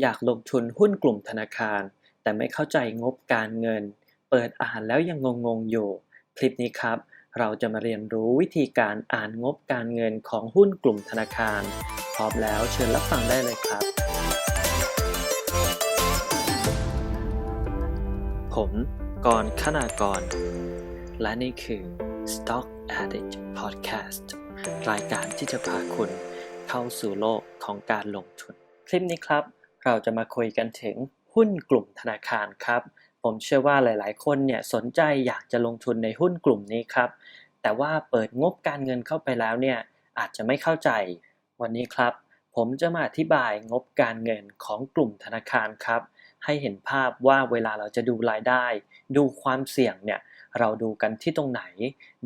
อยากลงทุนหุ้นกลุ่มธนาคาร แต่ไม่เข้าใจงบการเงิน เปิดอ่านแล้วยังงงๆอยู่ คลิปนี้ครับ เราจะมาเรียนรู้วิธีการอ่านงบการเงินของหุ้นกลุ่มธนาคาร พร้อมแล้วเชิญรับฟังได้เลยครับ ผมกรณ์คณากร และนี่คือ Stock Addict Podcast รายการที่จะพาคุณเข้าสู่โลกของการลงทุน คลิปนี้ครับ เราจะมาคุยกันถึงหุ้นกลุ่มธนาคารครับ ผมเชื่อว่าหลาย ๆ คนเนี่ยสนใจอยากจะลงทุนในหุ้นกลุ่มนี้ครับ แต่ว่าเปิดงบการเงินเข้าไปแล้วเนี่ยอาจจะไม่เข้าใจ วันนี้ครับ ผมจะมาอธิบายงบการเงินของกลุ่มธนาคารครับ ให้เห็นภาพว่าเวลาเราจะดูรายได้ ดูความเสี่ยงเนี่ยเราดูกันที่ตรงไหน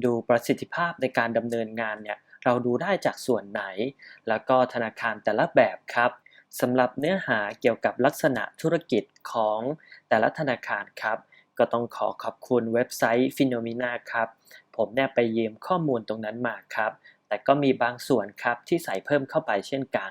ดูประสิทธิภาพในการดำเนินงานเนี่ยเราดูได้จากส่วนไหน แล้วก็ธนาคารแต่ละแบบครับ สำหรับเนื้อหาเกี่ยวกับลักษณะธุรกิจของแต่ละธนาคารครับ ก็ต้องขอขอบคุณเว็บไซต์ p h e n o m e n a ครับ ผมเนี่ยไปยืมข้อมูลตรงนั้นมาครับ แต่ก็มีบางส่วนครับที่ใส่เพิ่มเข้าไปเช่นกัน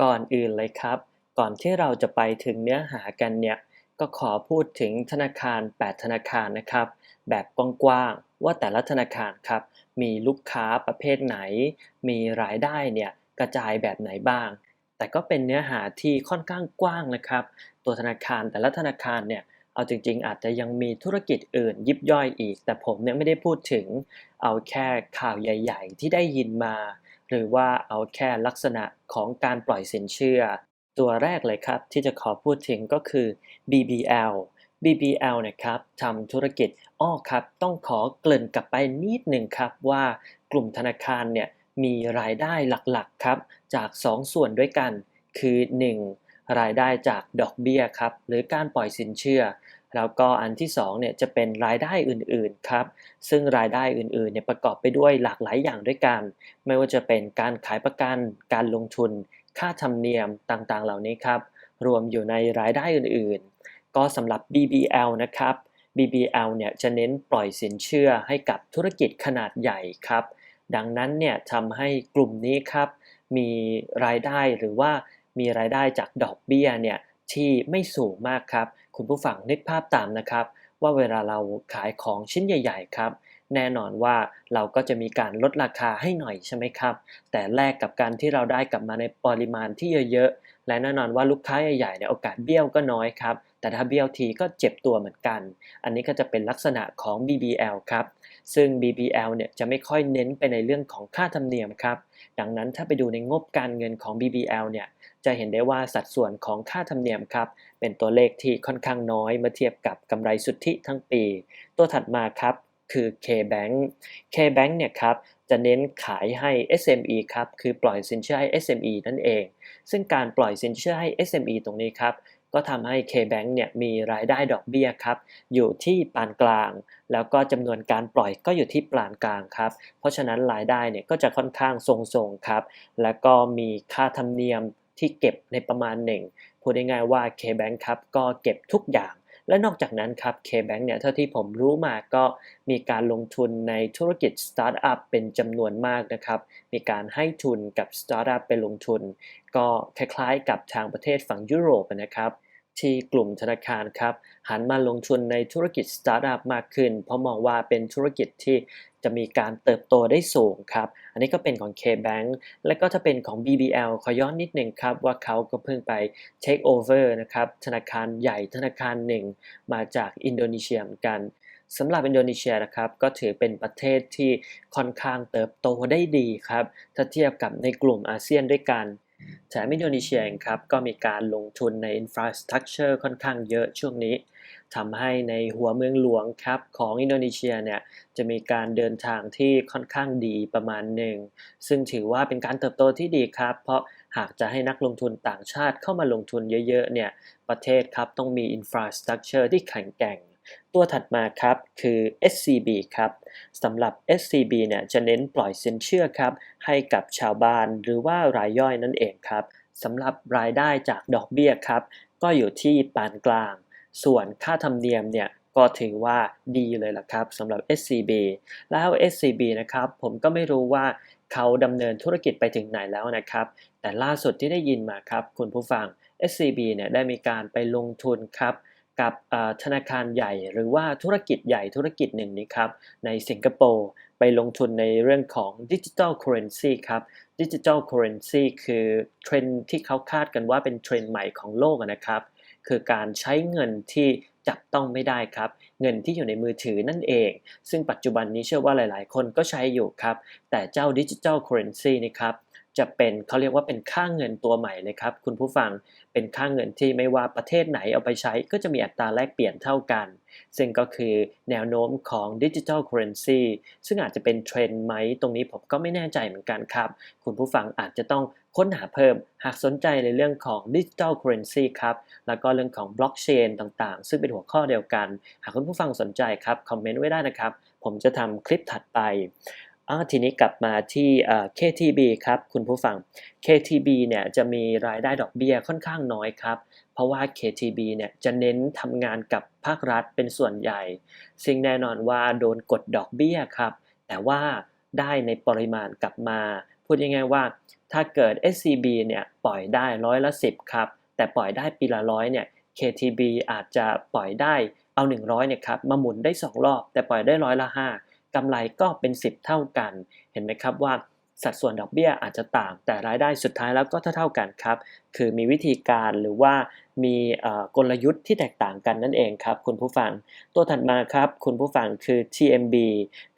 ก่อนอื่นเลยครับ ก่อนที่เราจะไปถึงเนื้อหากันเนี่ย ก็ขอพูดถึงธนาคาร 8 ธนาคารนะครับ แบบกว้างๆว่าแต่ละธนาคารครับ มีลูกค้าประเภทไหน มีรายได้เนี่ยกระจายแบบไหนบ้าง แต่ก็เป็นเนื้อหาที่ค่อนข้างกว้างนะครับ ตัวธนาคารแต่ละธนาคารเนี่ยเอาจริง ๆ อาจจะยังมีธุรกิจอื่นยิบย่อยอีก แต่ผมเนี่ยไม่ได้พูดถึงเอาแค่ข่าวใหญ่ ๆ ที่ได้ยินมา หรือว่าเอาแค่ลักษณะของการปล่อยสินเชื่อ ตัวแรกเลยครับที่จะขอพูดถึงก็คือ BBL BBL นะครับทำธุรกิจอ้อครับ ต้องขอเกริ่นกลับไปนิดหนึ่งครับว่ากลุ่มธนาคารเนี่ย มีรายได้หลักๆครับจาก 2 ส่วนด้วยกัน คือ 1. รายได้จากดอกเบี้ยครับหรือการปล่อยสินเชื่อ แล้วก็อันที่2เนี่ยจะเป็นรายได้อื่นๆครับซึ่งรายได้อื่นๆเนี่ยประกอบไปด้วยหลากหลายอย่างด้วยกัน ไม่ว่าจะเป็นการขายประกัน การลงทุน ค่าธรรมเนียมต่างๆ เหล่านี้ครับรวมอยู่ในรายได้อื่นๆ ก็สำหรับ BBL นะครับ BBL เนี่ยจะเน้นปล่อยสินเชื่อให้กับธุรกิจขนาดใหญ่ครับ ดังนั้นเนี่ยทำให้กลุ่มนี้ครับ มีรายได้หรือว่ามีรายได้จากดอกเบี้ยเนี่ยที่ไม่สูงมากครับ คุณผู้ฟังนึกภาพตามนะครับ ว่าเวลาเราขายของชิ้นใหญ่ ๆ ครับแน่นอนว่าเราก็จะมีการลดราคาให้หน่อยใช่ไหมครับ แต่แลกกับการที่เราได้กลับมาในปริมาณที่เยอะๆ และแน่นอนว่าลูกค้าใหญ่ๆเนี่ยโอกาสเบี้ยวก็น้อยครับ แต่ถ้าเบี้ยวทีก็เจ็บตัวเหมือนกัน อันนี้ก็จะเป็นลักษณะของ BBL ครับ ซึ่ง BBL เนี่ยจะไม่ค่อยเน้นไปในเรื่องของค่าธรรมเนียมครับ ดังนั้นถ้าไปดูในงบการเงินของ BBL เนี่ยจะเห็นได้ว่าสัดส่วนของค่าธรรมเนียมครับ เป็นตัวเลขที่ค่อนข้างน้อยเมื่อเทียบกับกำไรสุทธิทั้งปี ตัวถัดมาครับคือ K-Bank K-Bank เนี่ยครับจะเน้นขายให้ SME ครับ คือปล่อยสินเชื่อให้ SME นั่นเอง ซึ่งการปล่อยสินเชื่อให้ SME ตรงนี้ครับ ก็ทำให้ K-Bank เนี่ยมีรายได้ดอกเบี้ยครับอยู่ที่ปานกลาง แล้วก็จำนวนการปล่อยก็อยู่ที่ปานกลางครับเพราะฉะนั้นรายได้เนี่ยก็จะค่อนข้างทรงๆครับแล้วก็มีค่าธรรมเนียมที่เก็บในประมาณหนึ่งพูดง่ายๆว่า K-Bank ครับก็เก็บทุกอย่าง และนอกจากนั้นครับ K-Bank เนี่ยเท่าที่ผมรู้มาก็มีการลงทุนในธุรกิจสตาร์ทอัพเป็นจำนวนมากนะครับ มีการให้ทุนกับสตาร์ทอัพไปลงทุน ก็คล้ายๆกับทางประเทศฝั่งยุโรปนะครับที่กลุ่มธนาคารครับหันมาลงทุนในธุรกิจสตาร์ทอัพมากขึ้น เพราะมองว่าเป็นธุรกิจที่ จะมีการเติบโตได้สูงครับ อันนี้ก็เป็นของ K-Bank และก็ถ้าเป็นของ BBL ขอย้อนนิดหนึ่งครับ ว่าเขาก็เพิ่งไป take over นะครับ ธนาคารใหญ่ธนาคารหนึ่ง มาจากอินโดนีเซียเหมือนกันสำหรับอินโดนีเซียนะครับก็ถือเป็นประเทศที่ค่อนข้างเติบโตได้ดีครับ ถ้าเทียบกับในกลุ่มอาเซียนด้วยกันแถมอินโดนีเซียเองครับก็มีการลงทุนในอินฟราสตรักเจอร์ค่อนข้างเยอะช่วงนี้ ทำให้ในหัวเมืองหลวงครับของอินโดนีเซียเนี่ยจะมีการเดินทางที่ค่อนข้างดีประมาณหนึ่ง ซึ่งถือว่าเป็นการเติบโตที่ดีครับ เพราะหากจะให้นักลงทุนต่างชาติเข้ามาลงทุนเยอะๆเนี่ยประเทศครับต้องมีอินฟราสตรักเจอร์ที่แข็งแกร่งตัวถัดมาครับคือ SCB ครับสำหรับ SCB เนี่ยจะเน้นปล่อยสินเชื่อครับให้กับชาวบ้านหรือว่ารายย่อยนั่นเองครับสำหรับรายได้จากดอกเบี้ยครับ ก็อยู่ที่ปานกลาง ส่วนค่าธรรมเนียมเนี่ยก็ถือว่าดีเลยล่ะครับสำหรับ SCB แล้ว SCB นะครับผมก็ไม่รู้ว่าเขาดำเนินธุรกิจไปถึงไหนแล้วนะครับ แต่ล่าสุดที่ได้ยินมาครับคุณผู้ฟัง SCB เนี่ยได้มีการไปลงทุนครับกับธนาคารใหญ่หรือว่าธุรกิจใหญ่ธุรกิจหนึ่งนี้ครับในสิงคโปร์ไปลงทุนในเรื่องของดิจิทัลเคอเรนซีครับดิจิทัลเคอเรนซีคือเทรนที่เขาคาดกันว่าเป็นเทรนใหม่ของโลกนะครับ คือการใช้เงินที่จับต้องไม่ได้ครับ เงินที่อยู่ในมือถือนั่นเอง ซึ่งปัจจุบันนี้เชื่อว่าหลาย ๆ คนก็ใช้อยู่ครับ แต่เจ้าดิจิทัลเคอเรนซีนี่ครับจะเป็นเขาเรียกว่าเป็นค่าเงินตัวใหม่เลยครับ คุณผู้ฟังเป็นค่าเงินที่ไม่ว่าประเทศไหนเอาไปใช้ ก็จะมีอัตราแลกเปลี่ยนเท่ากัน ซึ่งก็คือแนวโน้มของดิจิทัลเคอเรนซีซึ่งอาจจะเป็นเทรนด์ไหม ตรงนี้ผมก็ไม่แน่ใจเหมือนกันครับ คุณผู้ฟังอาจจะต้องค้นหาเพิ่ม หากสนใจในเรื่องของดิจิทัลเคอเรนซีครับ แล้วก็เรื่องของบล็อกเชนต่างๆ ซึ่งเป็นหัวข้อเดียวกัน หากคุณผู้ฟังสนใจครับ คอมเมนต์ไว้ได้นะครับ ผมจะทำคลิปถัดไป ทีนี้กลับมาที่ KTB ครับคุณผู้ฟัง KTB เนี่ยจะมีรายได้ดอกเบี้ยค่อนข้างน้อยครับ เพราะว่า KTB เนี่ยจะเน้นทำงานกับภาครัฐเป็นส่วนใหญ่ ซึ่งแน่นอนว่าโดนกดดอกเบี้ยครับ แต่ว่าได้ในปริมาณกลับมา พูดยังไงว่า ถ้าเกิด SCB เนี่ยปล่อยได้ร้อยละ 10 ครับ แต่ปล่อยได้ปีละร้อยเนี่ย KTB อาจจะปล่อยได้เอา 100เนี่ยครับมาหมุนได้ 2 รอบ แต่ปล่อยได้ร้อยละ 5 กำไรก็เป็น 10 เท่ากัน เห็นไหมครับว่าสัดส่วนดอกเบี้ยอาจจะต่าง แต่รายได้สุดท้ายแล้วก็เท่าเท่ากันครับ คือมีวิธีการหรือว่ามีกลยุทธ์ที่แตกต่างกันนั่นเองครับคุณผู้ฟัง ตัวถัดมาครับคุณผู้ฟังคือ TMB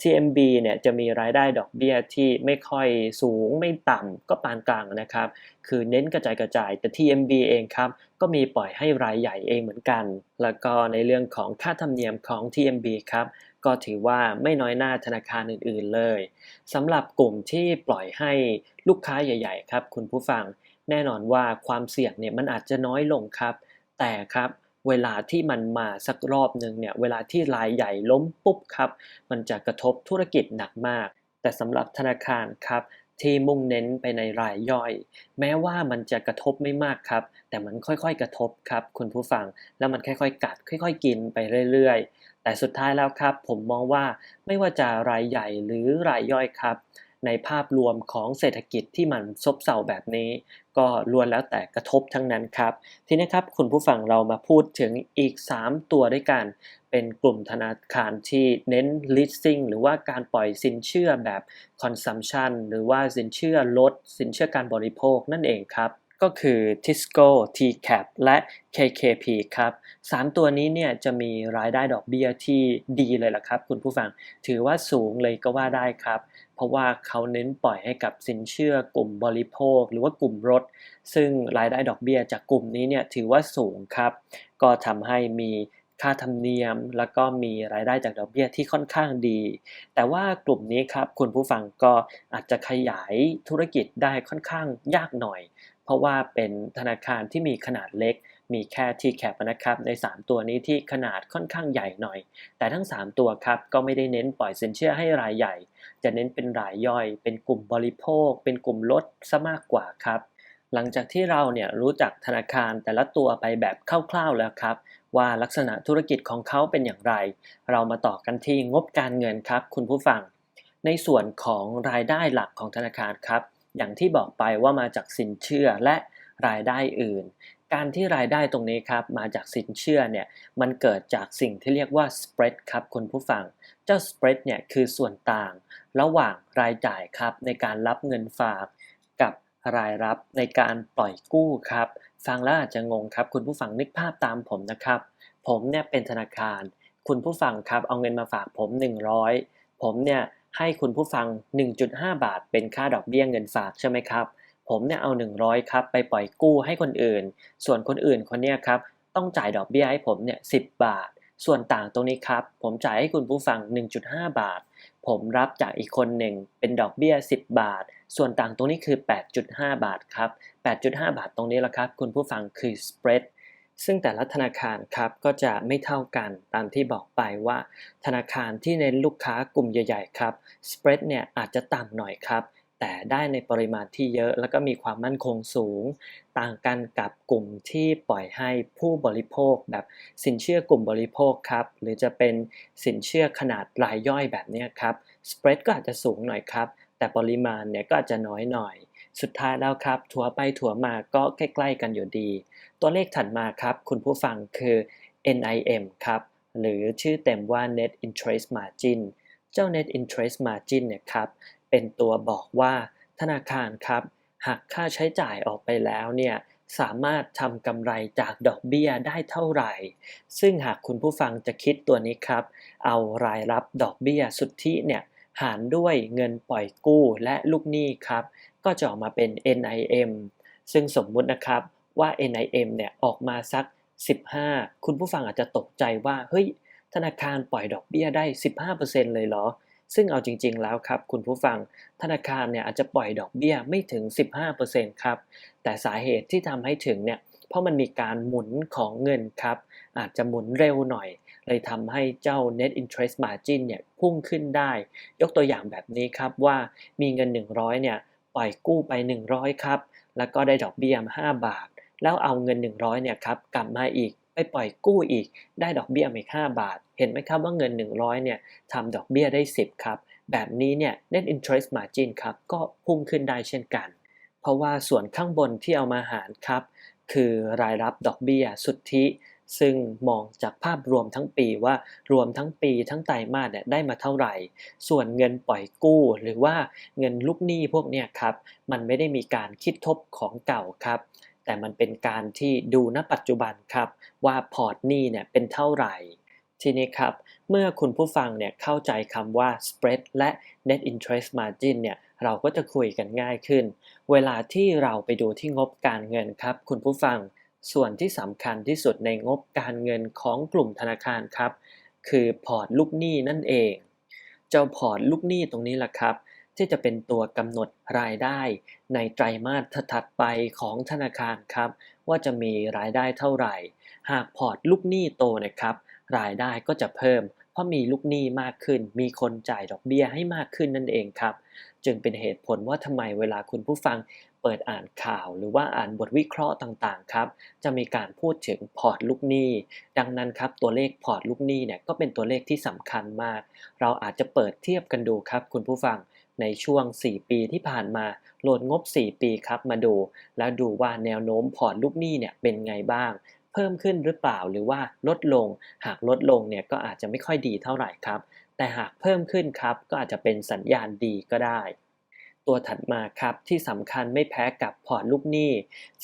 TMB เนี่ยจะมีรายได้ดอกเบี้ยที่ไม่ค่อยสูงไม่ต่ำก็ปานกลางนะครับ คือเน้นกระจายกระจาย แต่ TMB เองครับก็มีปล่อยให้รายใหญ่เองเหมือนกัน แล้วก็ในเรื่องของค่าธรรมเนียมของ TMB ครับ ก็ถือว่าไม่น้อยหน้าธนาคารอื่น ๆเลยสำหรับกลุ่มที่ปล่อยให้ลูกค้าใหญ่ ๆ ครับคุณผู้ฟังแน่นอนว่าความเสี่ยงเนี่ยมันอาจจะน้อยลงครับ แต่ครับเวลาที่มันมาสักรอบหนึ่งเนี่ยเวลาที่รายใหญ่ล้มปุ๊บครับ มันจะกระทบธุรกิจหนักมาก แต่สำหรับธนาคารครับ ที่มุ่งเน้นไปในรายย่อย แม้ว่ามันจะกระทบไม่มากครับ แต่มันค่อยๆกระทบครับคุณผู้ฟัง แล้วมันค่อยๆกัด ค่อย ๆ กินไปเรื่อยๆ แต่สุดท้ายแล้วครับ ผมมองว่าไม่ว่าจะรายใหญ่หรือรายย่อยครับ ในภาพรวมของเศรษฐกิจที่มันซบเซาแบบนี้ ก็ล้วนแล้วแต่กระทบทั้งนั้นครับ ทีนี้ครับคุณผู้ฟังเรามาพูดถึงอีก 3 ตัวด้วยกัน เป็นกลุ่มธนาคารที่เน้น leasing หรือว่าการปล่อยสินเชื่อแบบ consumption หรือว่าสินเชื่อลด สินเชื่อการบริโภคนั่นเองครับ ก็คือ Tisco, TCAP และ KKP ครับ 3 ตัวนี้เนี่ยจะมีรายได้ดอกเบี้ยที่ดีเลยล่ะครับ คุณผู้ฟัง ถือว่าสูงเลยก็ว่าได้ครับ เพราะว่าเขาเน้นปล่อยให้กับสินเชื่อกลุ่มบริโภค หรือว่ากลุ่มรถ ซึ่งรายได้ดอกเบี้ยจากกลุ่มนี้เนี่ยถือว่าสูงครับ ก็ทำให้มี ค่าธรรมเนียม แล้วก็มีรายได้จากดอกเบี้ยที่ค่อนข้างดี แต่ว่ากลุ่มนี้ครับคุณผู้ฟังก็อาจจะขยายธุรกิจได้ค่อนข้างยากหน่อย เพราะว่าเป็นธนาคารที่มีขนาดเล็ก มีแค่ที่แคปนะครับใน 3 ตัวนี้ที่ขนาดค่อนข้างใหญ่หน่อย แต่ทั้ง 3 ตัวครับก็ไม่ได้เน้นปล่อยสินเชื่อให้รายใหญ่ จะเน้นเป็นรายย่อย เป็นกลุ่มบริโภค เป็นกลุ่มลดซะมากกว่าครับหลังจากที่เราเนี่ยรู้จักธนาคารแต่ละตัวไปแบบคร่าวๆแล้วครับ ว่าลักษณะธุรกิจของเขาเป็นอย่างไร เรามาต่อกันที่งบการเงินครับคุณผู้ฟัง ในส่วนของรายได้หลักของธนาคารครับ อย่างที่บอกไปว่ามาจากสินเชื่อและรายได้อื่น การที่รายได้ตรงนี้ครับมาจากสินเชื่อเนี่ยมันเกิดจากสิ่งที่เรียกว่า spread ครับคุณผู้ฟัง เจ้า spread เนี่ยคือส่วนต่าง ระหว่างรายจ่ายครับในการรับเงินฝากกับรายรับในการปล่อยกู้ครับ ฟังแล้วอาจจะงงครับ คุณผู้ฟังนึกภาพตามผมนะครับ ผมเนี่ยเป็นธนาคาร คุณผู้ฟังครับเอาเงินมาฝากผม 100 ผมเนี่ยให้คุณผู้ฟัง 1.5 บาท เป็นค่าดอกเบี้ยเงินฝากใช่ไหมครับ ผมเนี่ยเอา 100ครับไปปล่อยกู้ให้คนอื่น ส่วนคนอื่นคนเนี้ยครับต้องจ่ายดอกเบี้ยให้ผมเนี่ย10บาท ส่วนต่างตรงนี้ครับ ผมจ่ายให้คุณผู้ฟัง 1.5 บาท ผมรับจากอีกคนหนึ่งเป็นดอกเบี้ย 10 บาท ส่วนต่างตรงนี้คือ 8.5 บาทครับ 8.5 บาทตรงนี้แหละครับ คุณผู้ฟังคือ spread ซึ่งแต่ละธนาคารครับก็จะไม่เท่ากันตามที่บอกไปว่า ธนาคารที่เน้นลูกค้ากลุ่มใหญ่ๆครับ spread เนี่ยอาจจะต่ำหน่อยครับแต่ได้ในปริมาณที่เยอะแล้วก็มีความมั่นคงสูง ต่างกันกับกลุ่มที่ปล่อยให้ผู้บริโภคแบบสินเชื่อกลุ่มบริโภคครับ หรือจะเป็นสินเชื่อขนาดรายย่อยแบบนี้ครับ spread ก็อาจจะสูงหน่อยครับ แต่ปริมาณเนี่ยก็อาจจะน้อยหน่อย สุดท้ายแล้วครับ ถัวไปถัวมาก็ใกล้ ๆ กันอยู่ดี ตัวเลขถัดมาครับ คุณผู้ฟังคือ NIM ครับ หรือชื่อเต็มว่า Net Interest Margin เจ้า Net Interest Margin เนี่ยครับ เป็นตัวบอกว่าธนาคารครับหักค่าใช้จ่ายออกไปแล้วเนี่ยสามารถทำกำไรจากดอกเบี้ยได้เท่าไหร่ ซึ่งหากคุณผู้ฟังจะคิดตัวนี้ครับ เอารายรับดอกเบี้ยสุทธิเนี่ย หารด้วยเงินปล่อยกู้และลูกหนี้ครับ ก็จะออกมาเป็น NIM ซึ่งสมมุตินะครับว่า NIM เนี่ยออกมาสัก 15 คุณผู้ฟังอาจจะตกใจว่า เฮ้ย ธนาคารปล่อยดอกเบี้ยได้ 15%เลยเหรอ ซึ่งเอาจริง ๆ แล้วครับ คุณผู้ฟัง ธนาคารเนี่ยอาจจะปล่อยดอกเบี้ยไม่ถึง 15%ครับ แต่สาเหตุที่ทำให้ถึงเนี่ย เพราะมันมีการหมุนของเงินครับ อาจจะหมุนเร็วหน่อย เลยทำให้เจ้า net interest margin เนี่ยพุ่งขึ้นได้ ยกตัวอย่างแบบนี้ครับว่ามีเงิน 100เนี่ยปล่อยกู้ไป 100ครับแล้วก็ได้ดอกเบี้ยมา5บาท แล้วเอาเงิน 100เนี่ยครับกลับมาอีกไปปล่อยกู้อีก ได้ดอกเบี้ยมาอีก 5 บาท เห็นไหมครับว่าเงิน 100เนี่ยทำดอกเบี้ยได้ 10 ครับ แบบนี้เนี่ย net interest margin ครับก็พุ่งขึ้นได้เช่นกัน เพราะว่าส่วนข้างบนที่เอามาหารครับ คือรายรับดอกเบี้ยสุทธิ ซึ่งมองจากภาพรวมทั้งปีว่ารวมทั้งปีทั้งไตรมาสเนี่ยได้มาเท่าไหร่ ส่วนเงินปล่อยกู้ หรือว่าเงินลูกหนี้พวกเนี้ยครับมันไม่ได้มีการคิดทบของเก่าครับแต่มันเป็นการที่ดูณปัจจุบันครับ ว่าพอร์ตหนี้เนี่ยเป็นเท่าไหร่ ทีนี้ครับ เมื่อคุณผู้ฟังเนี่ยเข้าใจคำว่า spread และ net interest margin เนี่ยเราก็จะคุยกันง่ายขึ้น เวลาที่เราไปดูที่งบการเงินครับ คุณผู้ฟัง ส่วนที่สำคัญที่สุดในงบการเงินของกลุ่มธนาคารครับ คือพอร์ตลูกหนี้นั่นเอง เจ้าพอร์ตลูกหนี้ตรงนี้แหละครับ ที่จะเป็นตัวกำหนดรายได้ ในไตรมาสถัดไปของธนาคารครับ ว่าจะมีรายได้เท่าไหร่ หากพอร์ตลูกหนี้โตนะครับ รายได้ก็จะเพิ่ม เพราะมีลูกหนี้มากขึ้น มีคนจ่ายดอกเบี้ยให้มากขึ้นนั่นเองครับ จึงเป็นเหตุผลว่าทำไมเวลาคุณผู้ฟัง เปิดอ่านข่าวหรือว่าอ่านบทวิเคราะห์ต่างๆครับ จะมีการพูดถึงพอร์ตลูกหนี้ ดังนั้นครับตัวเลขพอร์ตลูกหนี้เนี่ยก็เป็นตัวเลขที่สำคัญมาก เราอาจจะเปิดเทียบกันดูครับ คุณผู้ฟังในช่วง 4 ปีที่ผ่านมาโหลดงบ 4 ปีครับมาดู แล้วดูว่าแนวโน้มพอร์ตลูกหนี้เนี่ยเป็นไงบ้าง เพิ่มขึ้นหรือเปล่าหรือว่าลดลง หากลดลงเนี่ยก็อาจจะไม่ค่อยดีเท่าไหร่ครับ แต่หากเพิ่มขึ้นครับก็อาจจะเป็นสัญญาณดีก็ได้ ตัวถัดมาครับที่สำคัญไม่แพ้กับพอร์ตลูกหนี้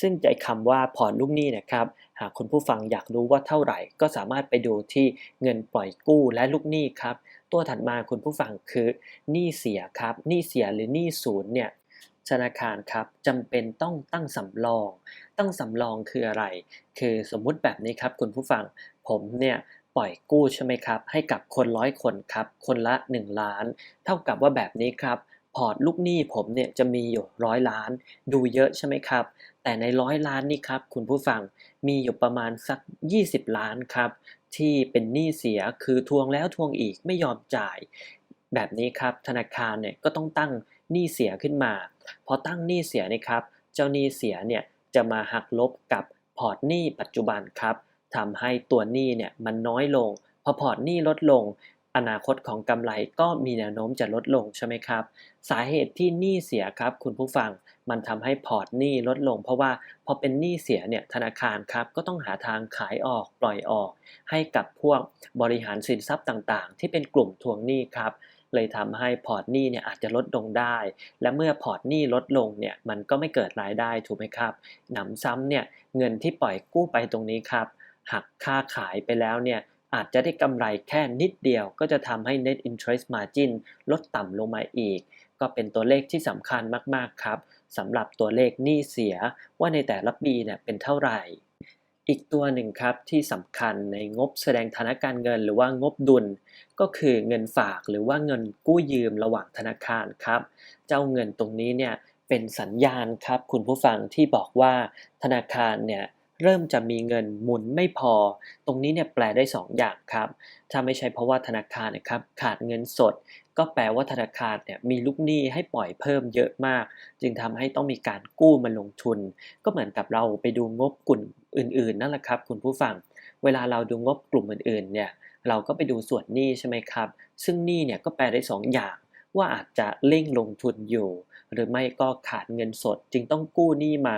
ซึ่งใจคำว่าพอร์ตลูกหนี้นะครับหากคุณผู้ฟังอยากรู้ว่าเท่าไหร่ ก็สามารถไปดูที่เงินปล่อยกู้และลูกหนี้ครับตัวถัดมาคุณผู้ฟังคือหนี้เสียครับหนี้เสียหรือหนี้ศูนย์เนี่ยธนาคารครับจำเป็นต้องตั้งสำรอง ตั้งสำรองคืออะไร คือสมมุติแบบนี้ครับคุณผู้ฟังผมเนี่ยปล่อยกู้ใช่ไหมครับ ให้กับคนร้อยคนครับ คนละ 1 ล้าน เท่ากับว่าแบบนี้ครับ ร์ตลูกหนี้ผมเนี่ยจะมีอยู่ร้อยล้าน ดูเยอะใช่ไหมครับ แต่ในร้อยล้านนี่ครับคุณผู้ฟังมีอยู่ประมาณสัก 20 ล้านครับ ที่เป็นหนี้เสียคือทวงแล้วทวงอีกไม่ยอมจ่าย แบบนี้ครับธนาคารเนี่ยก็ต้องตั้งหนี้เสียขึ้นมาพอตั้งหนี้เสียนี่ครับ เจ้าหนี้เสียเนี่ยจะมาหักลบกับพอร์ตหนี้ปัจจุบันครับทำให้ตัวหนี้เนี่ยมันน้อยลง พอพอร์ตหนี้ลดลง อนาคตของกำไรก็มีแนวโน้มจะลดลงใช่ไหมครับ สาเหตุที่หนี้เสียครับ คุณผู้ฟังมันทำให้พอร์ตหนี้ลดลง เพราะว่าพอเป็นหนี้เสียเนี่ยธนาคารครับก็ต้องหาทางขายออกปล่อยออก ให้กับพวกบริหารสินทรัพย์ต่างๆ ที่เป็นกลุ่มทวงหนี้ครับเลยทำให้พอร์ตหนี้เนี่ยอาจจะลดลงได้ และเมื่อพอร์ตหนี้ลดลงเนี่ยมันก็ไม่เกิดรายได้ถูกไหมครับ หนำซ้ำเนี่ยเงินที่ปล่อยกู้ไปตรงนี้ครับ หักค่าขายไปแล้วเนี่ย อาจจะได้กำไรแค่นิดเดียว ก็จะทำให้ net interest margin ลดต่ำลงมาอีก ก็เป็นตัวเลขที่สำคัญมากๆครับสำหรับตัวเลขหนี้เสียว่าในแต่ละปีเนี่ยเป็นเท่าไหร่อีกตัวหนึ่งครับที่สำคัญในงบแสดงฐานะการเงิน หรือว่างบดุล ก็คือเงินฝากหรือว่าเงินกู้ยืมระหว่างธนาคารครับ เจ้าเงินตรงนี้เนี่ยเป็นสัญญาณครับคุณผู้ฟังที่บอกว่าธนาคารเนี่ย เริ่มจะมีเงินหมุนไม่พอ ตรงนี้เนี่ยแปลได้ 2 อย่างครับ ถ้าไม่ใช่เพราะว่าธนาคารนะครับขาดเงินสด ก็แปลว่าธนาคารเนี่ยมีลูกหนี้ให้ปล่อยเพิ่มเยอะมาก จึงทำให้ต้องมีการกู้มาลงทุน ก็เหมือนกับเราไปดูงบกลุ่มอื่น ๆ นั่นแหละครับคุณผู้ฟัง เวลาเราดูงบกลุ่มอื่น ๆ เนี่ยเราก็ไปดูส่วนหนี้ใช่ไหมครับ ซึ่งหนี้เนี่ยก็แปลได้ 2 อย่างว่าอาจจะเร่งลงทุนอยู่ หรือไม่ก็ขาดเงินสดจึงต้องกู้หนี้มา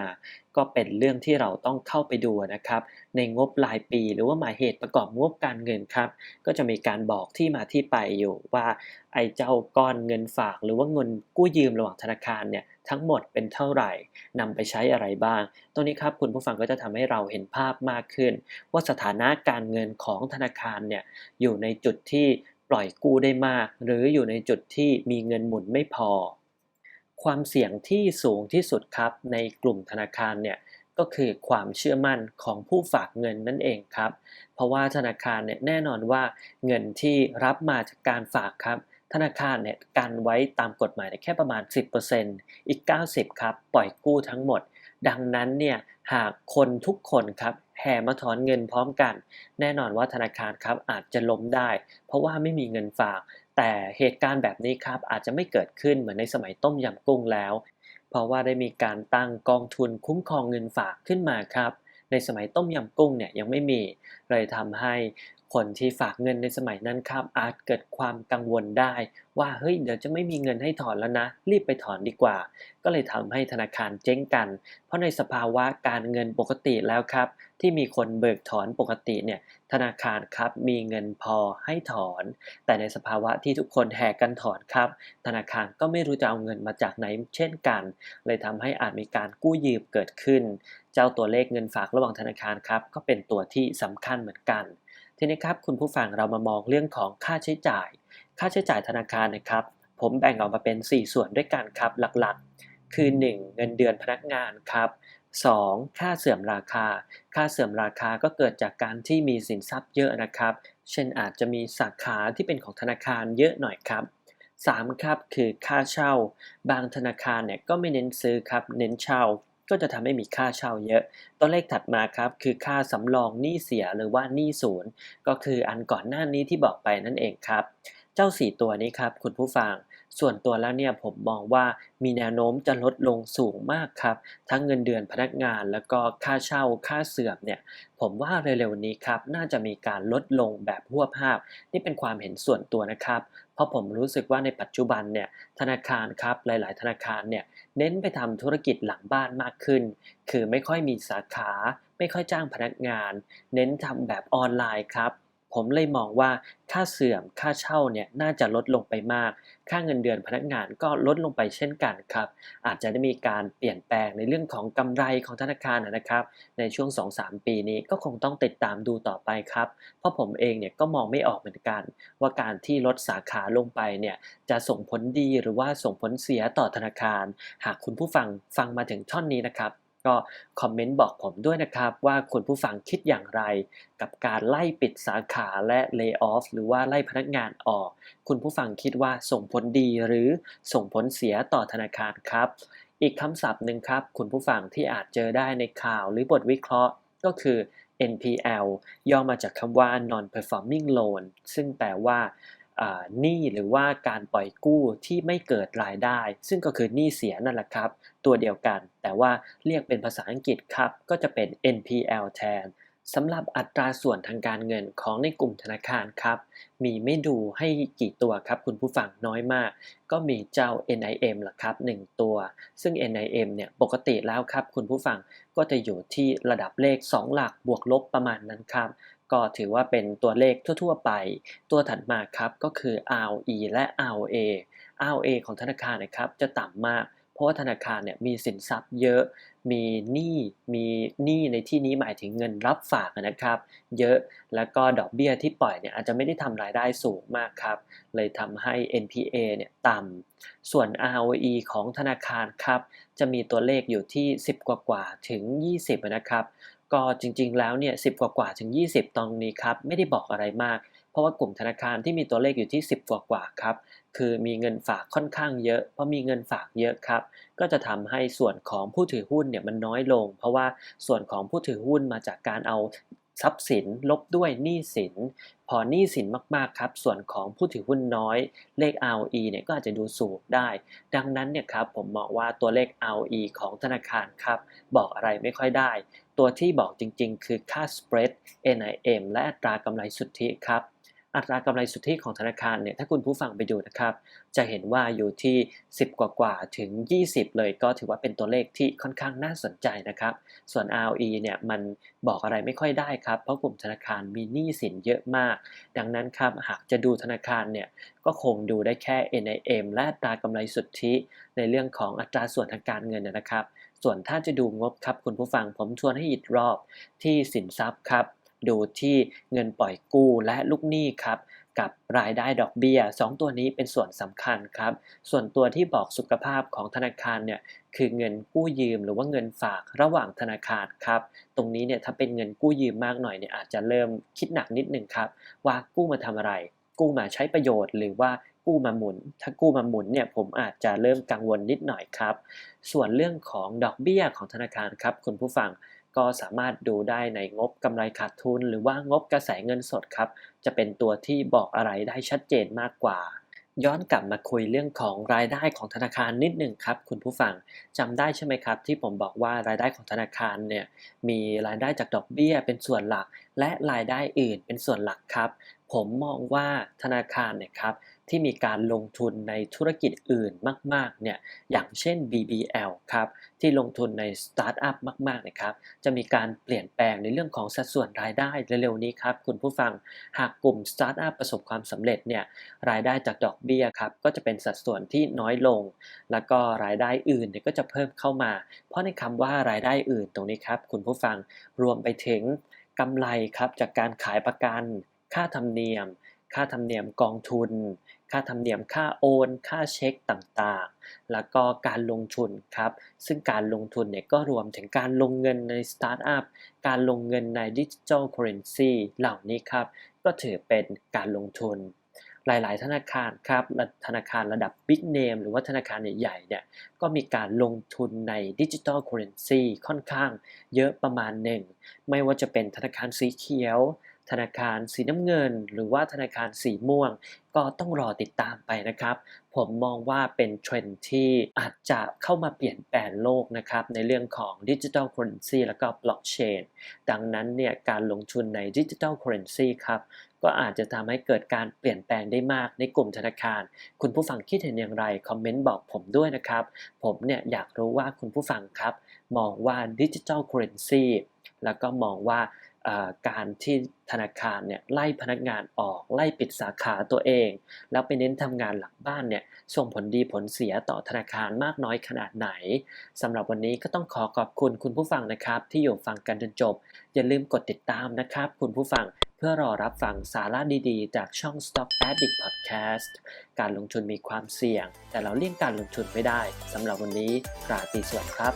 ก็เป็นเรื่องที่เราต้องเข้าไปดูนะครับ ในงบรายปีหรือว่าหมายเหตุประกอบงบการเงินครับ ก็จะมีการบอกที่มาที่ไปอยู่ว่าไอ้เจ้าก้อนเงินฝาก หรือว่าเงินกู้ยืมระหว่างธนาคารเนี่ยทั้งหมดเป็นเท่าไหร่นำไปใช้อะไรบ้าง ตรงนี้ครับคุณผู้ฟังก็จะทำให้เราเห็นภาพมากขึ้น ว่าสถานะการเงินของธนาคารเนี่ยอยู่ในจุดที่ปล่อยกู้ได้มาก หรืออยู่ในจุดที่มีเงินหมุนไม่พอ ความเสี่ยงที่สูงที่สุดครับ ในกลุ่มธนาคารเนี่ยก็คือความเชื่อมั่นของผู้ฝากเงินนั่นเองครับ เพราะว่าธนาคารเนี่ยแน่นอนว่าเงินที่รับมาจากการฝากครับ ธนาคารเนี่ยกันไว้ตามกฎหมายแค่ประมาณ 10%อีก 90ครับปล่อยกู้ทั้งหมด ดังนั้นเนี่ยหากคนทุกคนครับแห่มาถอนเงินพร้อมกัน แน่นอนว่าธนาคารครับอาจจะล้มได้ เพราะว่าไม่มีเงินฝาก แต่เหตุการณ์แบบนี้ครับอาจจะไม่เกิดขึ้นเหมือนในสมัยต้มยำกุ้งแล้ว เพราะว่าได้มีการตั้งกองทุนคุ้มครองเงินฝากขึ้นมาครับ ในสมัยต้มยำกุ้งเนี่ยยังไม่มีเลยทำให้ คนที่ฝากเงินในสมัยนั้นครับอาจเกิดความกังวลได้ ว่าเฮ้ยเดี๋ยวจะไม่มีเงินให้ถอนแล้วนะ รีบไปถอนดีกว่า ก็เลยทำให้ธนาคารเจ๊งกัน เพราะในสภาวะการเงินปกติแล้วครับ ที่มีคนเบิกถอนปกติเนี่ยธนาคารครับมีเงินพอให้ถอน แต่ในสภาวะที่ทุกคนแห่กันถอนครับ ธนาคารก็ไม่รู้จะเอาเงินมาจากไหนเช่นกัน เลยทำให้อาจมีการกู้ยืมเกิดขึ้น เจ้าตัวเลขเงินฝากระหว่างธนาคารครับก็เป็นตัวที่สำคัญเหมือนกัน ทีนี้ครับคุณผู้ฟังเรามามองเรื่องของค่าใช้จ่าย ค่าใช้จ่ายธนาคารนะครับ ผมแบ่งออกมาเป็น 4 ส่วนด้วยกันครับหลักๆ คือ 1. เงินเดือนพนักงานครับ 2. ค่าเสื่อมราคา ค่าเสื่อมราคาก็เกิดจากการที่มีสินทรัพย์เยอะนะครับ เช่นอาจจะมีสาขาที่เป็นของธนาคารเยอะหน่อยครับ 3. ครับคือค่าเช่า บางธนาคารเนี่ยก็ไม่เน้นซื้อครับ เน้นเช่า ก็จะทำให้มีค่าเช่าเยอะ ตัวเลขถัดมาครับคือค่าสำรองหนี้เสียหรือว่าหนี้ศูนย์ก็คืออันก่อนหน้านี้ที่บอกไปนั่นเองครับ เจ้า 4 ตัวนี้ครับคุณผู้ฟังส่วนตัวแล้วเนี่ยผมมองว่ามีแนวโน้มจะลดลงสูงมากครับ ทั้งเงินเดือนพนักงานแล้วก็ค่าเช่าค่าเสื่อมเนี่ย ผมว่าเร็วๆนี้ครับ น่าจะมีการลดลงแบบหัวภาพ นี่เป็นความเห็นส่วนตัวนะครับ เพราะผมรู้สึกว่าในปัจจุบันเนี่ยธนาคารครับหลาย ๆ ธนาคารเนี่ยเน้นไปทำธุรกิจหลังบ้านมากขึ้น คือไม่ค่อยมีสาขา ไม่ค่อยจ้างพนักงาน เน้นทำแบบออนไลน์ครับ ผมเลยมองว่าค่าเสื่อมค่าเช่าเนี่ยน่าจะลดลงไปมาก ค่าเงินเดือนพนักงานก็ลดลงไปเช่นกันครับ อาจจะได้มีการเปลี่ยนแปลงในเรื่องของกำไรของธนาคารนะครับ ในช่วง 2-3 ปีนี้ก็คงต้องติดตามดูต่อไปครับ เพราะผมเองเนี่ยก็มองไม่ออกเหมือนกัน ว่าการที่ลดสาขาลงไปเนี่ยจะส่งผลดีหรือว่าส่งผลเสียต่อธนาคาร หากคุณผู้ฟังฟังมาถึงท่อนนี้นะครับ ก็คอมเมนต์บอกผมด้วยนะครับว่าคุณผู้ฟังคิดอย่างไร กับการไล่ปิดสาขาและเลิกออฟหรือว่าไล่พนักงานออก คุณผู้ฟังคิดว่าส่งผลดีหรือส่งผลเสียต่อธนาคารครับ อีกคำศัพท์หนึ่งครับ คุณผู้ฟังที่อาจเจอได้ในข่าวหรือบทวิเคราะห์ก็คือ NPL ย่อมาจากคำว่า non performing loan ซึ่งแปลว่า หนี้หรือว่าการปล่อยกู้ที่ไม่เกิดรายได้ ซึ่งก็คือหนี้เสียนั่นแหละครับ ตัวเดียวกัน แต่ว่าเรียกเป็นภาษาอังกฤษครับ ก็จะเป็น NPL แทนสำหรับอัตราส่วนทางการเงินของในกลุ่มธนาคารครับ มีไม่ดูให้กี่ตัวครับ คุณผู้ฟังน้อยมาก ก็มีเจ้า NIM ล่ะครับ 1 ตัว ซึ่ง NIM เนี่ยปกติแล้วครับ คุณผู้ฟังก็จะอยู่ที่ระดับเลข 2 หลักบวกลบประมาณนั้นครับ ก็ถือว่าเป็นตัวเลขทั่ว ๆ ไป ตัวถัดมาครับก็คือ ROE และ ROA ROA ของธนาคารนะครับจะต่ำมาก เพราะว่าธนาคารเนี่ยมีสินทรัพย์เยอะ มีหนี้ มีหนี้ในที่นี้หมายถึงเงินรับฝากนะครับ เยอะ แล้วก็ดอกเบี้ยที่ปล่อยเนี่ยอาจจะไม่ได้ทำรายได้สูงมากครับ เลยทำให้ NPA เนี่ยต่ำ ส่วน ROE ของธนาคารครับจะมีตัวเลขอยู่ที่ 10 กว่าๆถึง 20นะครับ ก็จริงๆ แล้วเนี่ยสิกว่ากว่าถึง 20ตรงนี้ครับไม่ได้บอกอะไรมาก เพราะว่ากลุ่มธนาคารที่มีตัวเลขอยู่ที่ 10 กว่ากว่าครับคือมีเงินฝากค่อนข้างเยอะ เพราะมีเงินฝากเยอะครับ ก็จะทำให้ส่วนของผู้ถือหุ้นเนี่ยมันน้อยลง เพราะว่าส่วนของผู้ถือหุ้นมาจากการเอา ทรัพย์สินลบด้วยหนี้สิน พอหนี้สินมากๆครับ ส่วนของผู้ถือหุ้นน้อย เลข ROE เนี่ยก็อาจจะดูสูงได้ ดังนั้นเนี่ยครับผมมองว่าตัวเลข ROE ของธนาคารครับ บอกอะไรไม่ค่อยได้ ตัวที่บอกจริงๆ คือค่า spread NIM และอัตรากำไรสุทธิครับอัตรากำไรสุทธิของธนาคารเนี่ยถ้าคุณผู้ฟังไปดูนะครับ จะเห็นว่าอยู่ที่ 10 กว่ากว่าถึง 20 เลยก็ถือว่าเป็นตัวเลขที่ค่อนข้างน่าสนใจนะครับ ส่วน ROE เนี่ยมันบอกอะไรไม่ค่อยได้ครับ เพราะกลุ่มธนาคารมีหนี้สินเยอะมาก ดังนั้นครับหากจะดูธนาคารเนี่ยก็คงดูได้แค่ NIM และตรากำไรสุทธิ ในเรื่องของอัตราส่วนทางการเงินนะครับ ส่วนถ้าจะดูงบครับคุณผู้ฟังผมชวนให้อีกรอบที่สินทรัพย์ครับ ดูที่เงินปล่อยกู้และลูกหนี้ครับกับรายได้ดอกเบี้ย 2 ตัวนี้เป็นส่วนสำคัญครับ ส่วนตัวที่บอกสุขภาพของธนาคารเนี่ยคือเงินกู้ยืมหรือว่าเงินฝากระหว่างธนาคารครับ ตรงนี้เนี่ยถ้าเป็นเงินกู้ยืมมากหน่อยเนี่ยอาจจะเริ่มคิดหนักนิดนึงครับ ว่ากู้มาทำอะไร กู้มาใช้ประโยชน์หรือว่ากู้มาหมุน ถ้ากู้มาหมุนเนี่ยผมอาจจะเริ่มกังวลนิดหน่อยครับ ส่วนเรื่องของดอกเบี้ยของธนาคารครับคุณผู้ฟัง ก็สามารถดูได้ในงบกำไรขาดทุน หรือว่างบกระแสเงินสดครับ จะเป็นตัวที่บอกอะไรได้ชัดเจนมากกว่า ย้อนกลับมาคุยเรื่องของรายได้ของธนาคารนิดหนึ่งครับ คุณผู้ฟังจำได้ใช่ไหมครับ ที่ผมบอกว่ารายได้ของธนาคารเนี่ยมีรายได้จากดอกเบี้ยเป็นส่วนหลัก และรายได้อื่นเป็นส่วนหลักครับ ผมมองว่าธนาคารเนี่ยครับที่มีการลงทุนในธุรกิจอื่นมากๆเนี่ยอย่างเช่น BBL ครับที่ลงทุนในสตาร์ทอัพมากๆนะครับจะมีการเปลี่ยนแปลงในเรื่องของสัดส่วนรายได้เร็วๆนี้ครับคุณผู้ฟังหากกลุ่มสตาร์ทอัพประสบความสำเร็จเนี่ยรายได้จากดอกเบี้ยครับก็จะเป็นสัดส่วนที่น้อยลง แล้วก็รายได้อื่นเนี่ยก็จะเพิ่มเข้ามา เพราะในคำว่ารายได้อื่นตรงนี้ครับคุณผู้ฟังรวมไปถึงกำไรครับจากการขายประกัน ค่าธรรมเนียม ค่าธรรมเนียมกองทุน ค่าธรรมเนียมค่าโอน ค่าเช็คต่างๆ แล้วก็การลงทุนครับ ซึ่งการลงทุนเนี่ยก็รวมถึงการลงเงินในสตาร์ทอัพ การลงเงินในดิจิทัลเคอเรนซีเหล่านี้ครับ ก็ถือเป็นการลงทุนหลาย ๆ ธนาคารครับ ธนาคารระดับบิ๊กเนมหรือว่าธนาคารใหญ่ๆเนี่ย ก็มีการลงทุนในดิจิทัลเคอเรนซีค่อนข้างเยอะประมาณหนึ่ง ไม่ว่าจะเป็นธนาคารสีเขียว ธนาคารสีน้ำเงิน หรือว่าธนาคารสีม่วง ก็ต้องรอติดตามไปนะครับ ผมมองว่าเป็นเทรนที่อาจจะเข้ามาเปลี่ยนแปลงโลกนะครับในเรื่องของดิจิทัลเคอเรนซีแล้วก็บล็อกเชนดังนั้นเนี่ยการลงทุนในดิจิทัลเคอเรนซีครับก็อาจจะทำให้เกิดการเปลี่ยนแปลงได้มากในกลุ่มธนาคาร คุณผู้ฟังคิดเห็นอย่างไร คอมเมนต์บอกผมด้วยนะครับ ผมเนี่ยอยากรู้ว่าคุณผู้ฟังครับ มองว่าดิจิทัลเคอเรนซีแล้วก็มองว่า การที่ธนาคารเนี่ยไล่พนักงานออกไล่ปิดสาขาตัวเอง แล้วไปเน้นทำงานหลังบ้านเนี่ยส่งผลดีผลเสียต่อธนาคารมากน้อยขนาดไหนสำหรับวันนี้ก็ต้องขอขอบคุณคุณผู้ฟังนะครับ ที่อยู่ฟังกันจนจบ อย่าลืมกดติดตามนะครับ คุณผู้ฟังเพื่อรอรับฟังสาระดีๆ จากช่อง Stock Addict Podcast การลงทุนมีความเสี่ยง แต่เราเลี่ยงการลงทุนไม่ได้สำหรับวันนี้ราตรีสวัสดิ์ครับ